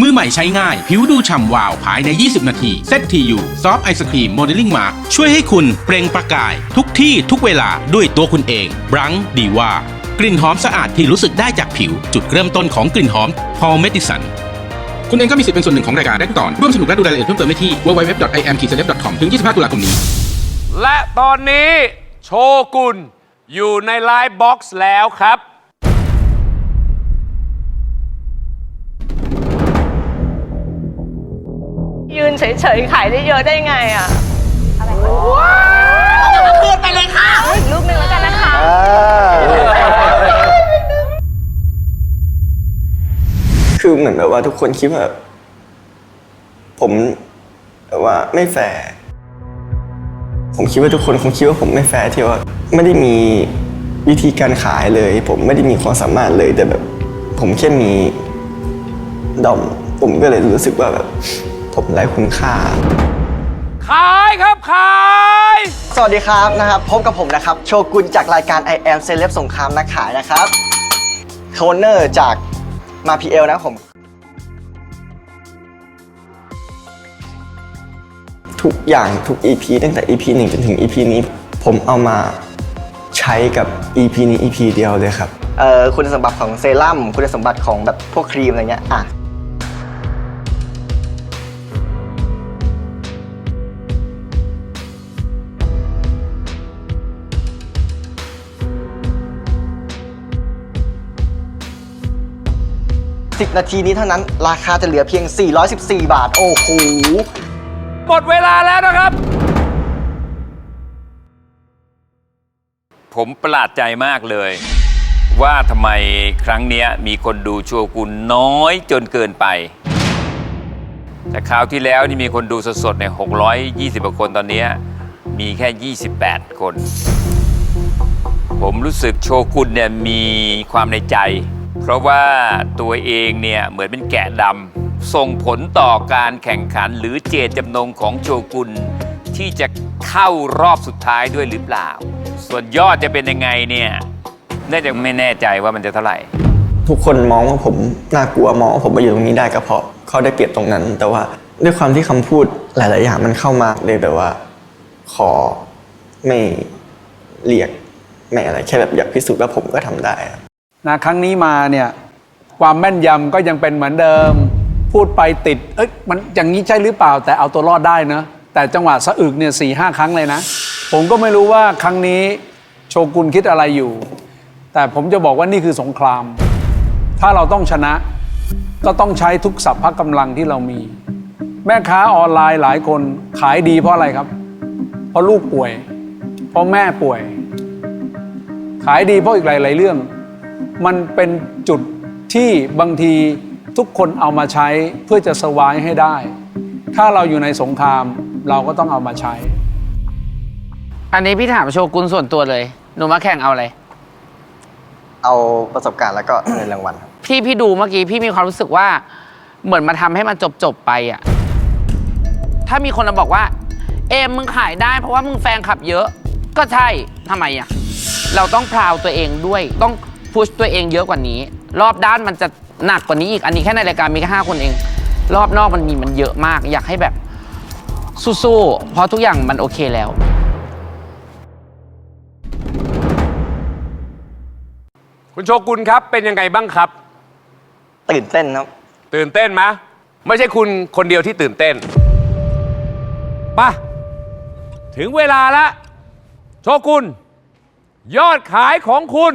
มือใหม่ใช้ง่าย ผิวดูฉ่ำวาวภายใน 20 นาทีเซตทียูซอฟไอศครีมโมเดลลิ่งมาร์ช่วยให้คุณเปล่งประกาย ทุกที่ทุกเวลาด้วยตัวคุณเองบรังดีว่ากลิ่นหอมสะอาดที่รู้สึกได้จากผิว จุดเริ่มต้นของกลิ่นหอมพอเมดิสันคุณเองก็มีสิทธิ์เป็นส่วนหนึ่งของรายการได้ทุกตอน ร่วมสนุกและดูรายละเอียดเพิ่มเติมได้ที่ www.im-celeb.com ถึง 25 ตุลาคมนี้ และตอนนี้โชกุนอยู่ในไลฟ์บ็อกซ์แล้วครับ เฉยๆ ขายได้เยอะได้ไงอะอะไรคะคืนไปเลยค่ะอีกรูปหนึ่งแล้วกันนะคะคือเหมือนแบบว่าทุกคนคิดว่าผมแบบว่าไม่แฟร์ผมคิดว่าทุกคนคงคิดว่าผมไม่แฟร์ที่ว่าไม่ได้มีวิธีการขายเลย ผมไม่ได้มีความสามารถเลยแต่แบบ ผมแค่มีดอมผมก็เลยรู้สึกว่าแบบ ผมไร้คุณค่า ขายครับขาย สวัสดีครับนะครับพบกับผมนะครับ โชกุนจากรายการ I am Celeb สงครามนักขายนะครับโคเนอร์จากมาพีเอลนะครับผม ทุกอย่างทุก EP ตั้งแต่ EP 1 จนถึง EP นี้ ผมเอามาใช้กับ EP นี้ EP เดียวเลยครับ เอ่อคุณสมบัติของเซรั่มคุณสมบัติของแบบพวกครีมอะไรเงี้ยอะ 10 นาทีนี้เท่านั้น ราคาจะเหลือเพียง 414 บาท โอ้โห หมดเวลาแล้วนะครับ ผมประหลาดใจมากเลย ว่าทำไมครั้งเนี้ยมีคนดูโชกุนน้อยจนเกินไป แต่คราวที่แล้วนี่มีคนดูสดๆเนี่ย620กว่าคนตอนเนี้ยมีแค่ 28 คน ผมรู้สึกโชกุนเนี่ยมีความในใจ เพราะว่าตัวเองเนี่ยเหมือนเป็นแกะดำส่งผลต่อการแข่งขันหรือเจตจำนงของโชกุนที่จะเข้ารอบสุดท้ายด้วยหรือเปล่า ส่วนยอดจะเป็นยังไงเนี่ยน่าจะไม่แน่ใจว่ามันจะเท่าไหร่ ทุกคนมองว่าผมน่ากลัวมองว่าผมมาอยู่ตรงนี้ได้ก็เพราะเขาได้เปรียบตรงนั้น แต่ว่าด้วยความที่คำพูดหลาย ๆ อย่างมันเข้ามาเลยแบบว่า ขอไม่เรียกไม่อะไรแค่แบบอยากพิสูจน์ว่าผมก็ทำได้ นะครั้งนี้มาเนี่ยความแม่นยำก็ยังเป็นเหมือนเดิม พูดไปติด เอ้ยมันอย่างนี้ใช่หรือเปล่า แต่เอาตัวรอดได้นะแต่จังหวะสะอึกเนี่ยสี่ห้าครั้งเลยนะ ผมก็ไม่รู้ว่าครั้งนี้โชกุนคิดอะไรอยู่ แต่ผมจะบอกว่านี่คือสงคราม ถ้าเราต้องชนะ ก็ต้องใช้ทุกสัพพะกำลังที่เรามี แม่ค้าออนไลน์หลายคนขายดีเพราะอะไรครับ เพราะลูกป่วย เพราะแม่ป่วย ขายดีเพราะอีกหลาย ๆ เรื่อง มันเป็นจุดที่บางทีทุกคนเอามาใช้เพื่อจะสวายให้ได้ ถ้าเราอยู่ในสงครามเราก็ต้องเอามาใช้ อันนี้พี่ถามโชกุนส่วนตัวเลย หนูมาแข่งเอาอะไร เอาประสบการณ์แล้วก็เงินรางวัลครับพี่พี่ดูเมื่อกี้พี่มีความรู้สึกว่า เหมือนมาทำให้มันจบจบๆไปอะถ้ามีคนมาบอกว่า เอมมึงขายได้ เพราะว่ามึงแฟนคลับเยอะ ก็ใช่ทำไมอะเราต้องพราวตัวเองด้วย ต้อง พุชตัวเองเยอะกว่านี้ รอบด้านมันจะหนักกว่านี้อีก อันนี้แค่ในรายการมีแค่ห้าคนเอง รอบนอกมันมีมันเยอะมาก อยากให้แบบสู้ๆเพราะทุกอย่างมันโอเคแล้ว คุณโชกุนครับเป็นยังไงบ้างครับ ตื่นเต้นครับ ตื่นเต้นไหมไม่ใช่คุณคนเดียวที่ตื่นเต้นไป่ะถึงเวลาละโชกุนยอดขายของคุณ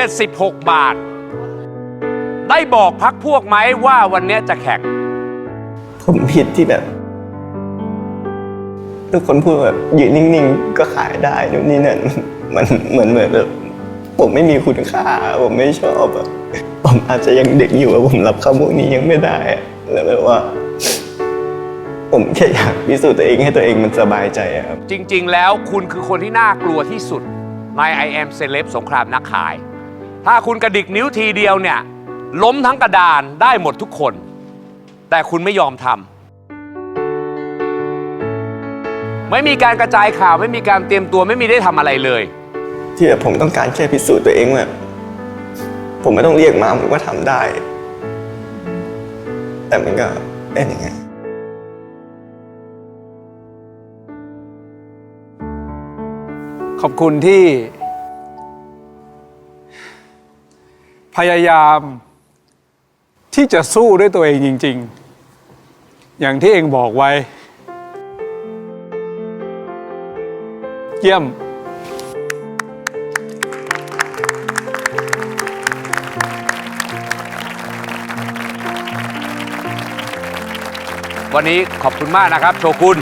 14,076 บาท ได้บอกพักพวกไหมว่าวันนี้จะแข่งผมผิดที่แบบ ทุกคนพูดแบบอยู่นิ่งๆ ก็ขายได้นู่นนี่นั่นมันเหมือนเหมือนแบบผมไม่มีคุณค่า ผมไม่ชอบอะผมอาจจะยังเด็กอยู่อะผมรับคำพวกนี้ยังไม่ได้อะแล้วแบบว่า ผมแค่อยากพิสูจน์ตัวเองให้ตัวเองมันสบายใจอะครับ จริง ๆ แล้วคุณคือคนที่น่ากลัวที่สุดใน I am Celeb สงครามนักขาย ถ้าคุณกระดิกนิ้วทีเดียวเนี่ย ล้มทั้งกระดานได้หมดทุกคน แต่คุณไม่ยอมทำไม่มีการกระจายข่าวไม่มีการเตรียมตัวไม่มีได้ทำอะไรเลย ที่แบบผมต้องการแค่พิสูจน์ตัวเองว่าผมไม่ต้องเรียกมาผมก็ทำได้ แต่มันก็เป็นอย่างไงนขอบคุณที่ พยายามที่จะสู้ด้วยตัวเองจริง ๆ อย่างที่เองบอกไว้ เยี่ยม วันนี้ขอบคุณมากนะครับ โชกุน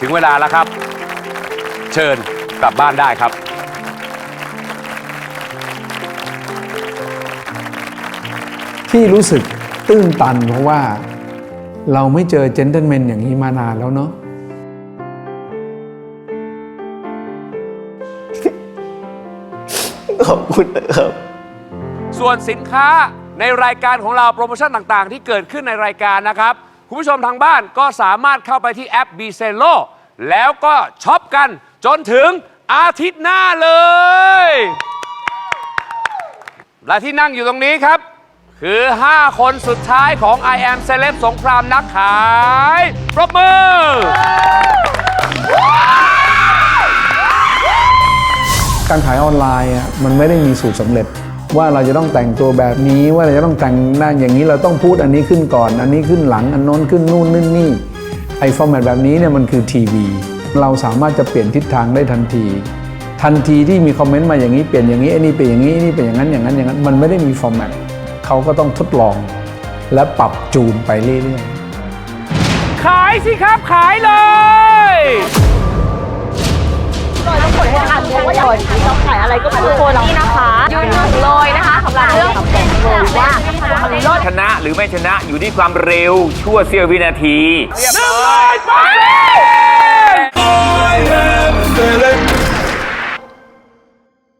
ถึงเวลาแล้วครับ เชิญกลับบ้านได้ครับ ที่รู้สึกตื้นตันเพราะว่าเราไม่เจอเจนเทลแมนอย่างนี้มานานแล้วเนาะขอบคุณนะครับ ส่วนสินค้าในรายการของเราโปรโมชั่นต่างๆ ที่เกิดขึ้นในรายการนะครับ คุณผู้ชมทางบ้านก็สามารถเข้าไปที่แอป b ีเซโลแล้วก็ช็อปกันจนถึงอาทิตย์หน้าเลย และที่นั่งอยู่ตรงนี้ครับ คือ 5 คนสุดท้ายของ I am Celeb สงครามนักขายปรบมือ การขายออนไลน์อะมันไม่ได้มีสูตรสำเร็จ ว่าเราจะต้องแต่งตัวแบบนี้ว่าเราจะต้องแต่งหน้าอย่างนี้เราต้องพูดอันนี้ขึ้นก่อน อันนี้ขึ้นหลังอันโน้นขึ้นนู่นนี่นี่ไอ้ฟอร์แมตแบบนี้เนี่ยมันคือทีวีเราสามารถจะเปลี่ยนทิศทางได้ทันที ทันทีที่มีคอมเมนต์มาอย่างนี้เปลี่ยนอย่างนี้ไอ้นี่เป็นอย่างนี้ไอ้นี่เป็นอย่างนั้นอย่างนั้นอย่างนั้นมันไม่ได้มีฟอร์แมต เขาก็ต้องทดลอง และปรับจูนไปเรื่อยๆ ขายสิครับขายเลยเราขายอะไรก็ไม่รู้คนนี่นะคะยืนหนึ่งเลยนะคะสำหรับเรื่องเลยว่ามันลดชนะหรือไม่ชนะอยู่ที่ความเร็วชั่วเสี้ยววินาทีหนึ่งเลยไปเลย